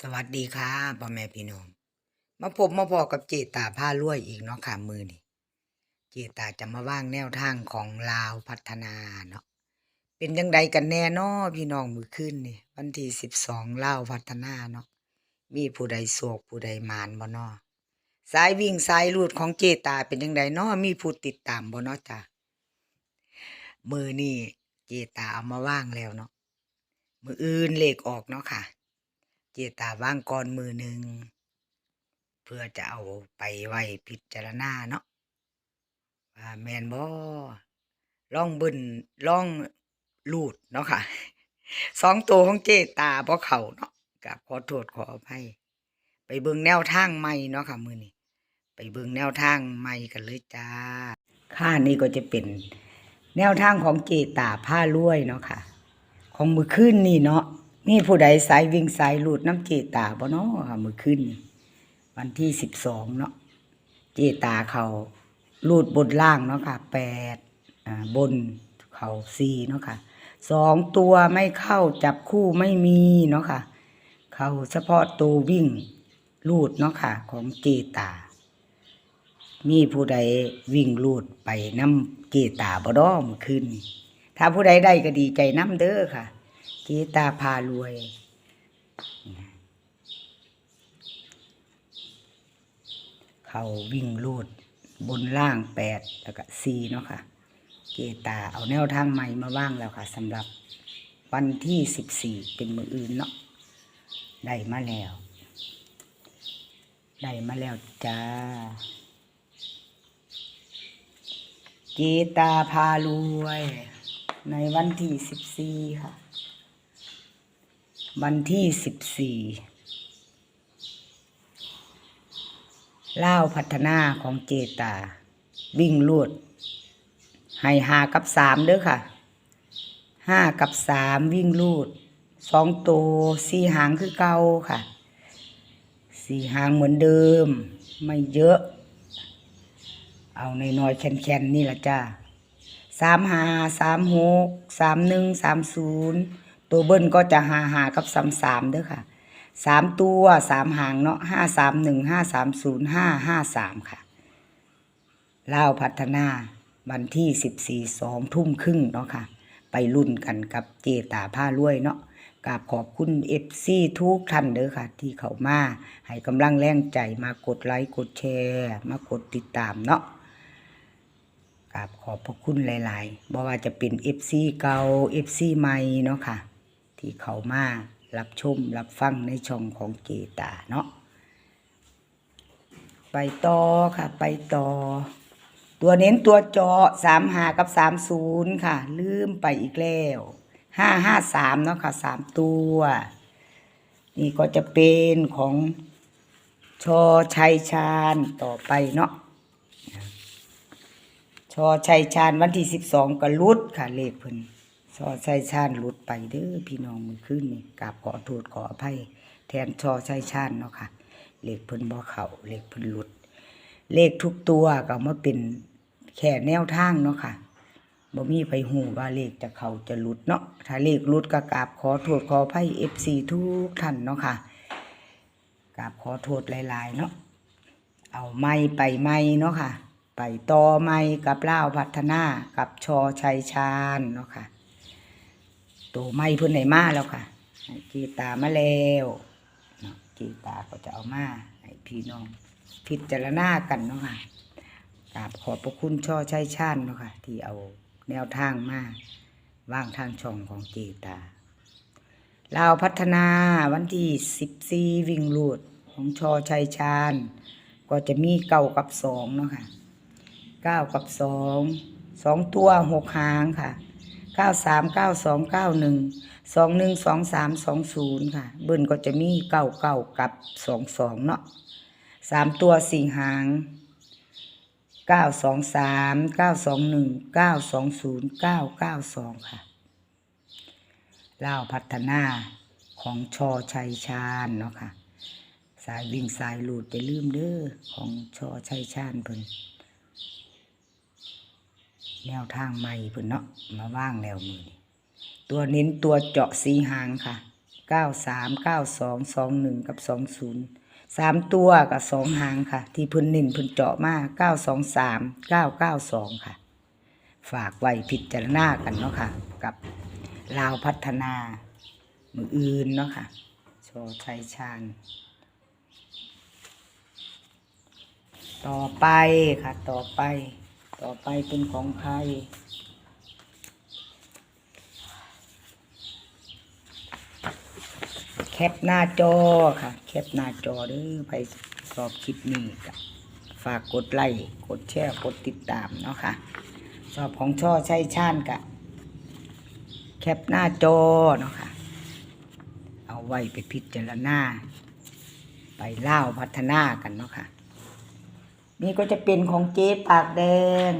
สวัสดีค่ะพ่อแม่พี่น้อง มาพบมาพอกับเจตาผ้ารวยอีกเนาะค่ะมือนี่เจตาจะมาว่างแนวทางของลาวพัฒนาเนาะเป็นยังไงกันแน่นาะพี่น้องมือขึ้นนี่วันที่สิบสองลาวพัฒนาเนาะมีผู้ใดโศกผู้ใดมานบ่เนาะสายวิ่งสายลูดของเจตาเป็นยังไงเนาะมีผู้ติดตามบ่เนาะจ้ะมือนี่เจตาเอามาว่างแล้วเนาะมืออื่นเลขออกเนาะค่ะ เจตาว่างก่อนมือหนึ่งเพื่อจะเอาไปไว้พิจารณาเนาะว่าแมนบ่ล่องบึนล่องลูดเนาะค่ะสองตัวของเจตาเพราะเขาเนาะกับขอโทษขออภัยไปเบิ่งแนวทางใหม่เนาะค่ะมือนี้ไปเบิ่งแนวทางใหม่กันเลยจ้าค่านี้ก็จะเป็นแนวทางของเจตาผ้ารวยเนาะค่ะ ของมือขึ้นนี่เนาะ มีผู้ใดสายวิ่งสายหลุดน้ำเจตาบ่เนาะค่ะมือขึ้น วันที่สิบสองเนาะเจตาเขาลูดบนล่างเนาะค่ะแปดบนเขาสี่เนาะค่ะสองตัวไม่เข้าจับคู่ไม่มีเนาะค่ะ เขาเฉพาะตัววิ่งลูดเนาะค่ะ ของเจตา มีผู้ใดวิ่งลูดไปน้ำเจตาบ่ดอมอขึ้น ถ้าผู้ใดได้ก็ดีใจน้ำเด้อค่ะ เจตาพารวยเขาวิ่งลูดบนล่างแปดแล้วก็สี่เนาะค่ะ เจตาเอาแนวทางใหม่มาว่างแล้วค่ะสำหรับวันที่สิบสี่เป็นมืออื่นเนาะได้มาแล้วได้มาแล้วจ้าเจตาพารวย ในวันที่สิบสี่ค่ะ วันที่สิบสี่ล่าพัฒนาของเจตา วิ่งลวดให้หากับสามเด้อค่ะห้ากับสามวิ่งลูดสองตัวสี่หางคือเก่าค่ะสี่หางเหมือนเดิม ไม่เยอะ เอาในน้อยแคนๆนี่ละจ้าสามหาสามหกสามหนึ่งสามศูนย์ ตัวเบิ้ลก็จะหาหากับสามสามเด้อค่ะสามตัวสามหางเนาะห้าสามหนึ่งห้าสามศูนย์ห้าห้าสามค่ะเล่าพัฒนาวันที่สิบสี่สองทุ่มครึ่งเนาะค่ะ ไปรุ่นกันกับเจตาผ้ารวยเนาะกราบขอบคุณเอฟซีทุกท่านเด้อค่ะ ที่เขามาให้กำลังแรงใจมากดไลค์กดแชร์ มากดติดตามเนาะกราบขอบพระคุณหลาย ๆ บ่ว่าจะเป็น FC เก่า FC ใหม่เนาะค่ะ ที่เขามารับชมรับฟังในช่องของเจตาเนาะไปต่อค่ะ ไปต่อ ตัวเน้นตัวจาะสามหากับสามศูนย์ค่ะ ลืมไปอีกแล้วห้าห้าสามเนาะค่ะสามตัว นี่ก็จะเป็นของชอชัยชาญต่อไปเนาะชอชัยชาญวันที่สิบสองก็หลุดค่ะเลขเพิ่น ชอชัยชาญหลุดไปเด้อพี่น้องมือขึ้นนี่กราบขอโทษขออภัย แทนชอชัยชาญเนาะค่ะเลขเพิ่นบ่เขาเลขเพิ่นหลุด เลขทุกตัวก็มาเป็นแค่แนวทางเนาะค่ะบ่มีไผฮู้ว่าเลขจะเขาจะหลุดเนาะถ้าเลขหลุดก็กราบขอโทษขออภัย FC ทุกท่านเนาะค่ะกราบขอโทษหลายๆเนาะเอาไม้ไปไม้เนาะค่ะ ไปต่อไม้กับเล่าพัฒนากับชอชัยชาญเนาะค่ะ ตัวไม้เพิ่นไหนมาแล้วค่ะกีตามาแล้วกีตาก็จะเอามาให้พี่น้อง พิจารณากันเนาะค่ะกราบขอบพระคุณช่อชัยชาญเนาะค่ะ ที่เอาแนวทางมาว่างทางช่องของกีตาลาวพัฒนาวันที่สิบสี่วิ่งลูดของชอชัยชาญ ก็จะมีเก้ากับสองเนาะค่ะเก้ากับสองสองตัวหกหางค่ะ เก้าสามเก้าสองเก้าหนึ่งสองหนึ่งสองสามสองศูนย์ค่ะ เบิ้ลก็จะมีเก้าเก้ากับสองสองเนาะสามตัวสี่หางเก้าสองสามเก้าสองหนึ่งเก้าสองศูนย์เก้าเก้าสองค่ะเล่าพัฒนาของชอชัยชาญเนาะค่ะ สายวิ่งสายหลุดไปลืมเด้อของชอชัยชาญเพิ่น แนวทางใหม่เพิ่นเนาะมาว่างแล้วมือนี่ตัวเน้นตัวเจาะสีหางค่ะเก้าสามเก้าสองสองหนึ่งกับสองศูนย์สามตัวกับสองหางค่ะ ที่เพิ่นเนินเพิ่นเจาะมาเก้าสองสามเก้าเก้าสองค่ะ ฝากไว้พิจารณากันเนาะค่ะ กับลาวพัฒนา มืออื่นเนาะค่ะโชว์ชัยชาญต่อไปค่ะ ต่อไป ต่อไปเป็นของใครแคปหน้าจอค่ะ แคปหน้าจอเด้อไปสอบคลิปนี้ฝากกดไลค์กดแชร์กดติดตามเนาะค่ะ สอบของช่อใช้ชาญกะ แคปหน้าจอเนาะค่ะ เอาไว้ไปพิจารณาไปเล่าพัฒนากันเนาะค่ะ นี่ก็จะเป็นของเจ๊ปากแดง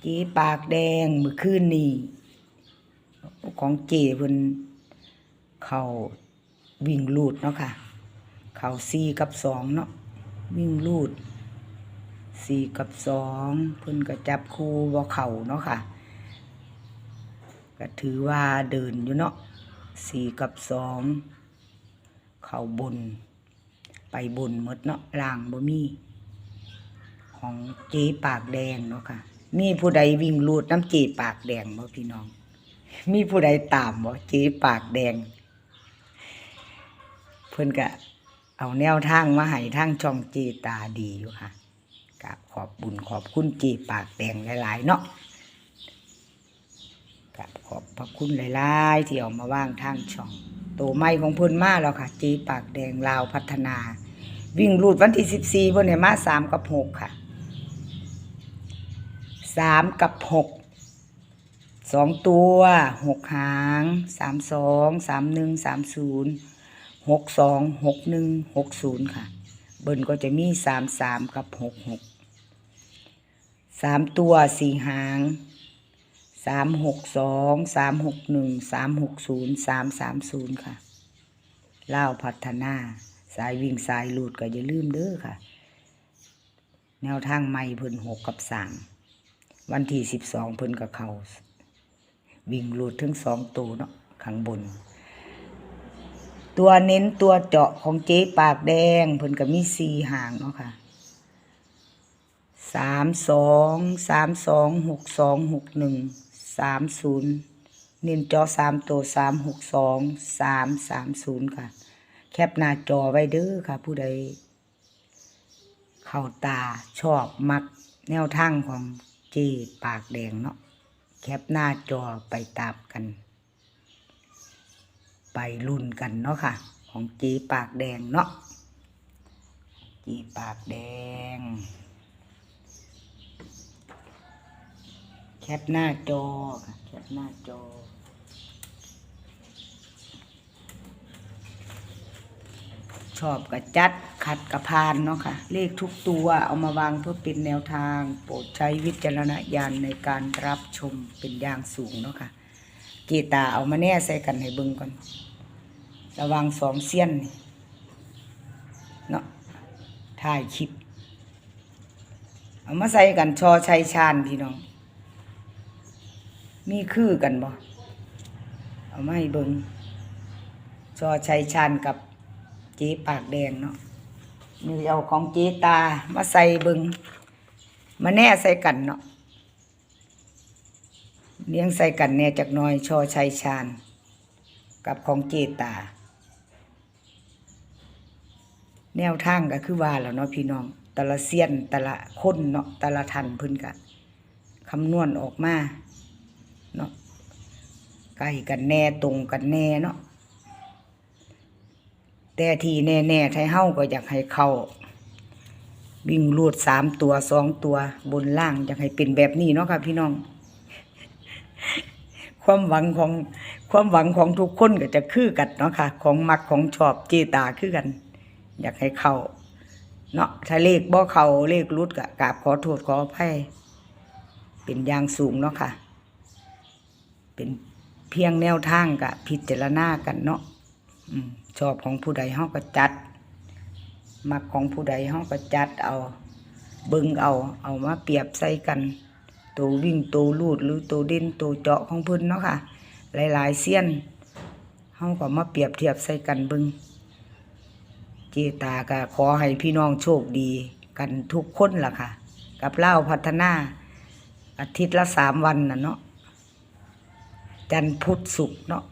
เจ๊ปากแดงเมื่อคืนนี้ของเจ๊เพิ่นเขาวิ่งลูดเนาะค่ะ เขาสี่กับสองเนาะวิ่งลูดสี่กับสองเพิ่นก็จับคู่บ่เข่าเนาะค่ะ ก็ถือว่าเดินอยู่เนาะสี่กับสองเข่าบน ไปบนหมดเนาะล่างบ่มี ของเจ๊ปากแดงเนาะค่ะ มีผู้ใดวิ่งลูดน้ำเจ๊ปากแดงบ่พี่น้อง มีผู้ใดตามบ่เจ๊ปากแดง เพิ่อนก็เอาแนวทางมาให้ทางช่องเจตาดีอยู่ค่ะกับขอบบุญขอบคุณเจปากแดงหลาย ๆ เนาะกับขอบพระคุณหลาย ๆ ที่เอามาว่างทางช่อง โตไม้ของเพิ่นมาแล้วค่ะเจปากแดงลาวพัฒนา วิ่งรูดวันที่สิบสี่เพิ่นเนี่ยมาสามกับหกค่ะสามกับหกสองตัวหกหางสามสองสามหนึ่งสามศูนย์หกสองหกหนึ่งหกศูนย์ค่ะ เบิ้นก็จะมีสามสามกับหกหกสามตัวสี่หาง สามหกสองสามหกหนึ่งสามหกศูนย์สามสามศูนย์ค่ะเล่าพัฒนา สายวิ่งสายหลุดก็อย่าลืมเด้อค่ะ แนวทางไม่เพิ่นหกกับสามวันที่สิบสองเพิ่นกับเขาวิ่งหลุดทั้งสองตัวเนาะข้างบน ตัวเน้นตัวเจาะของเจ๊ปากแดงเพิ่นก็มีสีห่างเนาะค่ะสามสองสามสองหกสองหกหนึ่ง สามศูนย์เน้นจอสามตัวสามหกสองสามสามศูนย์ค่ะ แคปหน้าจอไว้เด้อค่ะ ผู้ใด เข้าตาชอบมักแนวทางของเจ๊ปากแดงเนาะแคปหน้าจอไปตามกัน ไปรุ่นกันเนาะค่ะ ของเจ๊ปากแดงเนาะเจ๊ปากแดง แคปหน้าจอค่ะแคปหน้าจอ ชอบกับจัดขัดกับพานเนาะค่ะ เลขทุกตัวเอามาวางเพื่อเป็นแนวทาง โปรดใช้วิจารณญาณในการรับชมเป็นอย่างสูงเนาะค่ะ กีตาเอามาแน่ใส่กันให้เบิ่งก่อน ระวังสองเสี้ยนนี่เนาะถ่ายคลิปเอามาใส่กันชอชัยชาญพี่น้อง มีคือกันบ่เอาไมาให้เบิงชอชัยชาญกับเจ๊ปากแดงเนาะนี่เอาของเจ๊ตามาใส่เบิงมาแน่ใส่กันเนาะเลี้ยงใส่กันแน่จากน้อยชอชัยชาญกับของเจตา แนวทางก็คือว่าแล้วเนาะพี่น้องแต่ละเซียนแต่ละคนเนาะแต่ละทันพิ่นกะคำนวณออกมา เนาะใกล้กันแน่ตรงกันแน่เนาะแต่ที่แน่ๆไทยเฮาก็อยากให้เข้าวิ่งรูดสามตัวสองตัวบนล่างอยากให้เป็นแบบนี้เนาะค่ะพี่น้อง ความหวังของความหวังของทุกคนก็จะคือกันเนาะค่ะ ของมักของชอบเจตาคือกัน อยากให้เข้าเนาะถ้าเลขบ่เขาเลขรุดก็กราบขอโทษขออภัยเป็นอย่างสูงเนาะค่ะ เป็นเพียงแนวทางกะพิจารณากันเนาะอชอบของผู้ใดเฮาก็จัด มักของผู้ใดเฮาก็จัดเอาเบิ่งเอา เอามาเปรียบใส่กัน ตัววิ่งตัวลูดหรือตัวเด่นตัวเจาะของพิ่นเนาะค่ะ หลายๆเสี้ยนเฮาก็มาเปรียบเทียบใส่กันเบิงเจตาก็ขอให้พี่น้องโชคดีกันทุกคนล่ะค่ะ กับเล่าพัฒนาอาทิตย์ละสามวันน่ะเนาะ จันพุธศุกร์เนาะ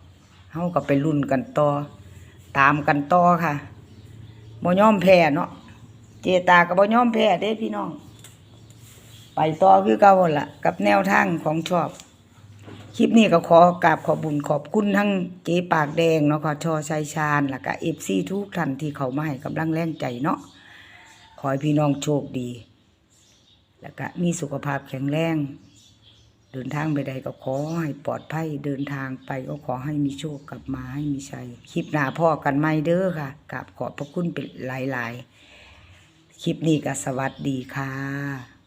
เฮาก็ไปรุ่นกันต่อ ตามกันต่อค่ะบ่ยอมแพ้เนาะเจตาก็บ่ยอมแพ้เด้พี่น้อง ไปต่อคือเก่าหั่นล่ะ กับแนวทางของชอบ คลิปนี้ก็ขอกราบขอบุญขอบคุณทั้งเจ๊ปากแดงเนาะค่ะชอชัยชาญแล้วก็เอฟซีทุกท่านที่เขามาให้กำลังแรงใจเนาะขอให้พี่น้องโชคดี แล้วก็มีสุขภาพแข็งแรง เดินทางไปใดก็ขอให้ปลอดภัยเดินทางไปก็ขอให้มีโชคกลับมาให้มีชัยคลิปหน้าพ่อกันไม่เด้อค่ะกลับขอบพระคุณเป็นหลายๆคลิปนี้ก็สวัสดีค่ะ